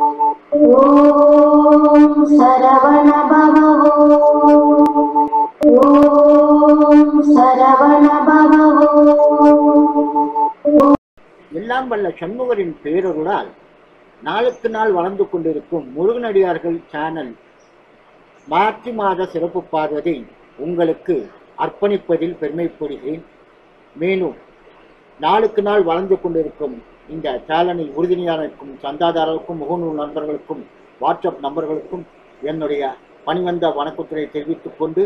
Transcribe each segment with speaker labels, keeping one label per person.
Speaker 1: ஓம்
Speaker 2: எல்லாம் வல்ல சண்முகரின் பேரருளால் நாளுக்கு நாள் வளர்ந்து கொண்டிருக்கும் முருகனடியார்கள் சேனல் மார்ச் மாத சிறப்பு பார்வதை உங்களுக்கு அர்ப்பணிப்பதில் பெருமைப்படுகிறேன் மேலும் நாளுக்கு நாள் வளர்ந்து கொண்டிருக்கும் இந்த சேனலில் உறுதுணையாக இருக்கும் சந்தாதாரருக்கும் முகநூல் நண்பர்களுக்கும் வாட்ஸ்அப் நம்பர்களுக்கும் என்னுடைய பணிவந்த வணக்கத்துறை தெரிவித்துக் கொண்டு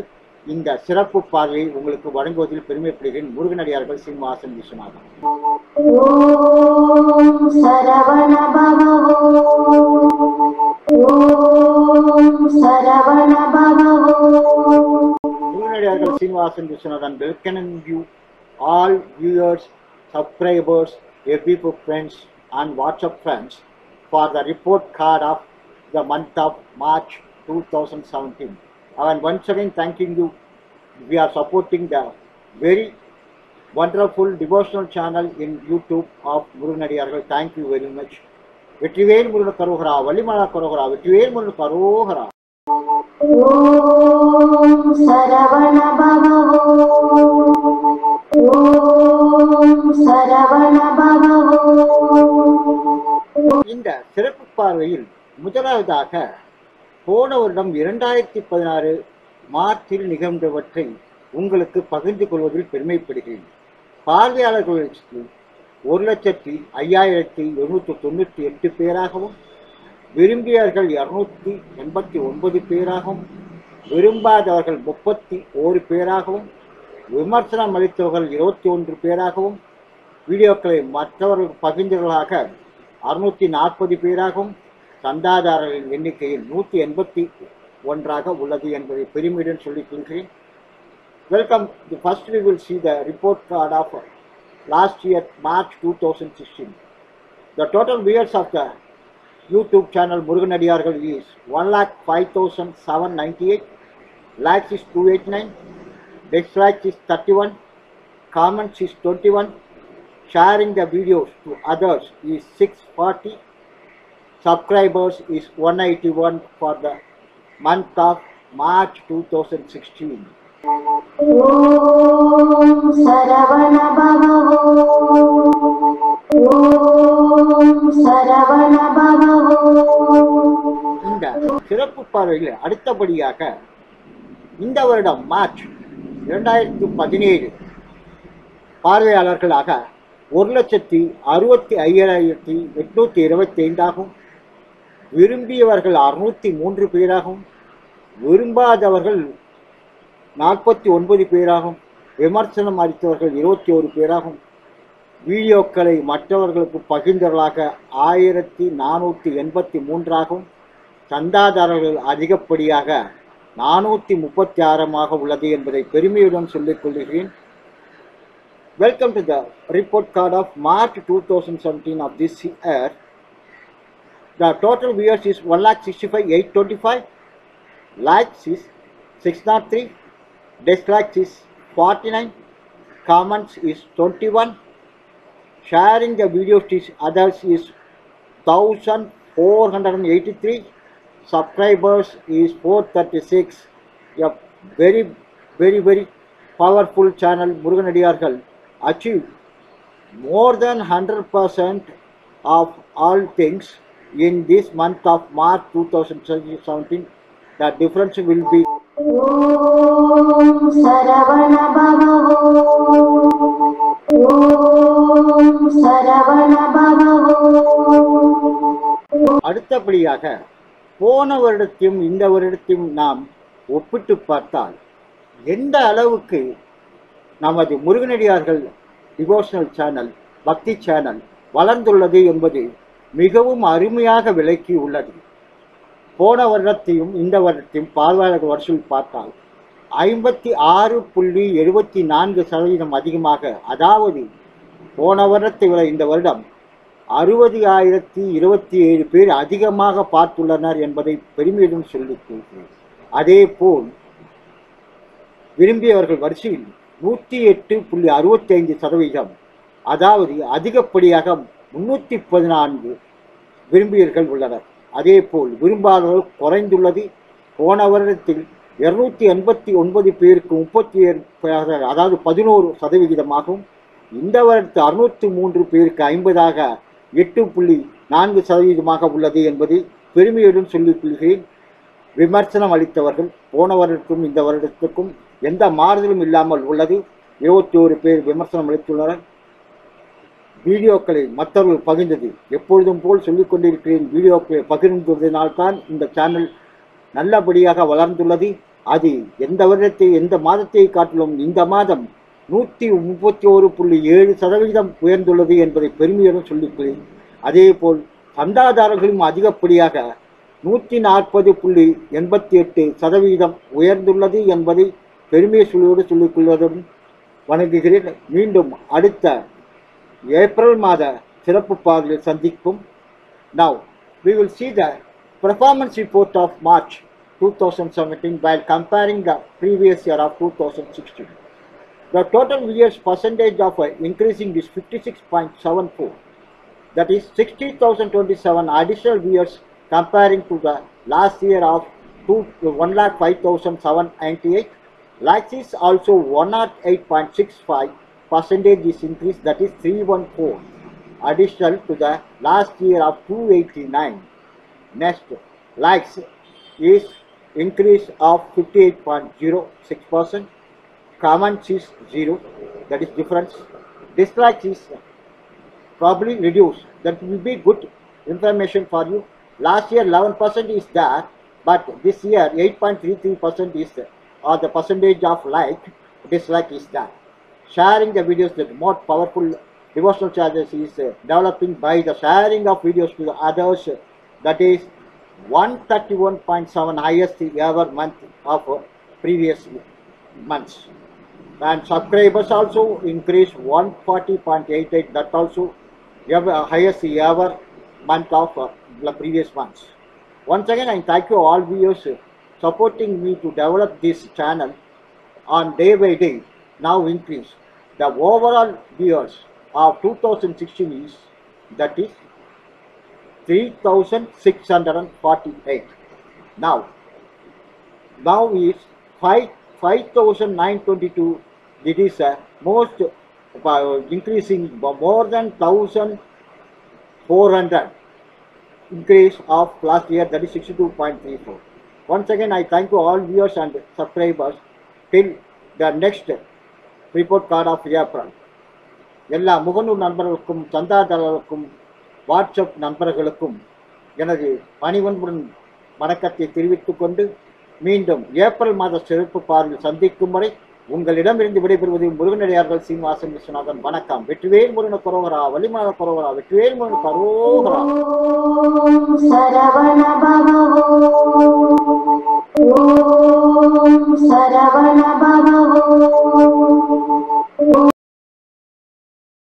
Speaker 2: இந்த சிறப்பு பார்வையை உங்களுக்கு வழங்குவதில் பெருமைப்படுகிறேன். முருகனடியார்கள் Srinivasan Viswanathan முருகனடியார்கள் Srinivasan Viswanathan welcoming you all viewers, subscribers, Facebook friends and WhatsApp friends for the report card of the month of March 2017. And once again thanking you. We are supporting the very wonderful devotional channel in YouTube of முருகனடியார்கள் Thank you very much. Vetrivel Murugan கரோகரா வள்ளிமலா கரோகரா வெற்றிவேல் முருகன் கரோகரா
Speaker 1: ஓம் சரவண
Speaker 2: முதலாவதாக போன வருடம் இரண்டாயிரத்தி பதினாறு மார்ச்சில் நிகழ்ந்தவற்றை உங்களுக்கு பகிர்ந்து கொள்வதில் பெருமைப்படுகிறேன். பார்வையாளர்களுக்கு ஒரு லட்சத்தி ஐயாயிரத்தி எழுநூற்றி தொண்ணூற்றி எட்டு பேராகவும் விரும்பியவர்கள் இரநூத்தி எண்பத்தி ஒன்பது பேராகவும் விரும்பாதவர்கள் முப்பத்தி ஓரு பேராகவும் விமர்சனம் அளித்தவர்கள் இருபத்தி ஒன்று பேராகவும் வீடியோக்களை மற்றவர்கள் பகிர்ந்தவர்களாக அறுநூற்றி நாற்பது பேராகவும் சந்தாதாரர்களின் எண்ணிக்கையில் நூற்றி எண்பத்தி ஒன்றாக உள்ளது என்பதை பெருமையுடன் சொல்லிக் கொள்கிறேன் welcome the first we will see the report card of last year March two thousand sixteen the total views of the YouTube channel Muruganadiyargal is one lakh five thousand seven ninety eight likes is two eight nine dislikes is 31, comments is 21, sharing the videos to others is 640, subscribers is 181 for the month of March 2016.
Speaker 1: Om Saravana Bhava Om Saravana Bhava
Speaker 2: இந்த சிறப்பு பார்வையில் அடுத்தபடியாக இந்த வருடம் March இரண்டாயிரத்தி பதினேழு பார்வையாளர்களாக ஒரு லட்சத்தி அறுபத்தி ஐயாயிரத்தி எட்நூத்தி இருபத்தி ஐந்தாகவும் விரும்பியவர்கள் அறுநூத்தி மூன்று பேராகவும் விரும்பாதவர்கள் நாற்பத்தி ஒன்பது பேராகும். விமர்சனம் அளித்தவர்கள் இருபத்தி ஒரு பேராகும். வீடியோக்களை மற்றவர்களுக்கு பகிர்ந்தவர்களாக ஆயிரத்தி நானூற்றி எண்பத்தி மூன்றாகவும் சந்தாதாரர்கள் அதிகப்படியாக நானூற்றி முப்பத்தி ஆறாக உள்ளது என்பதை பெருமையுடன் சொல்லிக் கொள்கிறேன். Welcome to the report card of March two thousand seventeen of this year The total viewers is 1,65,825. Likes is 603. Dislikes is 49. Comments is 21. Sharing the videos to others is 1,483. Subscribers is 436. A very, very, very powerful channel Muruganadiyargal achieved more than 100% of all things in this month of March 2017 the difference will be அடுத்தபடியாக போன வருடத்தையும் இந்த வருடத்தையும் நாம் ஒப்பிட்டு பார்த்தால் எந்த அளவுக்கு நமது முருகனடியார்கள் டிவோஷனல் சேனல் பக்தி சேனல் வளர்ந்துள்ளது என்பது மிகவும் அருமையாக விளக்கி உள்ளது. போன வருடத்தையும் இந்த வருடத்தையும் பார்வையாளர்கள் வரிசையில் பார்த்தால் ஐம்பத்தி ஆறு புள்ளி எழுபத்தி நான்கு சதவீதம் அதிகமாக அதாவது போன வருடத்தை விட இந்த வருடம் அறுபது ஆயிரத்தி இருபத்தி ஏழு பேர் அதிகமாக பார்த்துள்ளனர் என்பதை பெருமையுடன் சொல்லிக் கொள்கிறேன் அதே போல் விரும்பியவர்கள் வரிசையில் நூற்றி எட்டு புள்ளி அறுபத்தி ஐந்து சதவீதம் அதாவது அதிகப்படியாக முன்னூற்றி பதினான்கு விரும்பியர்கள் உள்ளனர். அதேபோல் விரும்பாதவர்கள் குறைந்துள்ளது. போன வருடத்தில் இருநூற்றி எண்பத்தி ஒன்பது பேருக்கு முப்பத்தி ஏழு பேர், அதாவது பதினோரு சதவிகிதமாகவும் இந்த வருடத்து அறுநூத்தி மூன்று பேருக்கு ஐம்பதாக எட்டு புள்ளி நான்கு சதவீதமாக உள்ளது என்பதை பெருமையுடன் சொல்லிக் கொள்கிறேன். விமர்சனம் அளித்தவர்கள் போன வருடத்துக்கும் இந்த வருடத்துக்கும் எந்த மாறுதலும் இல்லாமல் உள்ளது. இருபத்தி ஒரு பேர் விமர்சனம் அளித்துள்ளனர். வீடியோக்களை மற்றவர்கள் பகிர்ந்தது. எப்பொழுதும் போல் சொல்லிக் கொண்டிருக்கிறேன் வீடியோக்களை பகிர்ந்ததினால்தான் இந்த சேனல் நல்லபடியாக வளர்ந்துள்ளது. அது எந்த வருடத்தை எந்த மாதத்தை காட்டிலும் இந்த மாதம் நூற்றி முப்பத்தி ஒரு புள்ளி ஏழு சதவீதம் உயர்ந்துள்ளது என்பதை பெருமையுடன் சொல்லிக்கிறேன். அதேபோல் சந்தாதாரர்களும் அதிகப்படியாக நூற்றி நாற்பது புள்ளி எண்பத்தி எட்டு சதவீதம் உயர்ந்துள்ளது என்பதை பெருமை சொல்லியோடு சொல்லிக்கொள்வதும் வணங்குகிறேன். மீண்டும் அடுத்த ஏப்ரல் மாத சிறப்பு பாதையில் சந்திக்கும் Now, we will see the performance report of March 2017 while comparing the previous year of 2016. The total viewers percentage of uh, increasing is 56.74. That is 60,027 additional viewers comparing to the last year of 1,05,798. Likes is also 108.65 percentage is increased that is 314 additional to the last year of 289. Next, likes is increase of 58.06 percent. Comments is zero, that is difference. Dislikes is probably reduced. That will be good information for you. Last year 11% is there, but this year 8.33% is or the percentage of like dislike is there. Sharing the videos that more powerful devotional charges is uh, developing by the sharing of videos to the others. uh, that is 131.7 highest ever month of uh, previous months. And subscribers also increased 140.88. That also ever, highest ever month of the previous months. Once again, I thank you all viewers supporting me to develop this channel on day by day now increase. The overall viewers of 2016 is that is 3648. Now, now is 5 5922. It is uh, most uh, increasing more than 1400 increase of last year that is 62.34. Once again, I thank you all viewers and subscribers till the next report card of April எல்லா முகநூல் நண்பர்களுக்கும் சந்தாதாரர்களுக்கும் WhatsApp நண்பர்களுக்கும் எனது பணிவன்புடன் வணக்கத்தை தெரிவித்துக் கொண்டு மீண்டும் April மாத சிறப்பு பார்வையில் சந்திக்கும் வரை உங்களிடமிருந்து விடைபெறுவது முருகனடியார்கள் சீனிவாசன் விஸ்வநாதன். வணக்கம். வெற்றிவேல் முருகன குரோகரா வலிமன குரோகரா வெற்றிவேல் முருகன கரோகரா
Speaker 1: சரவண பவோ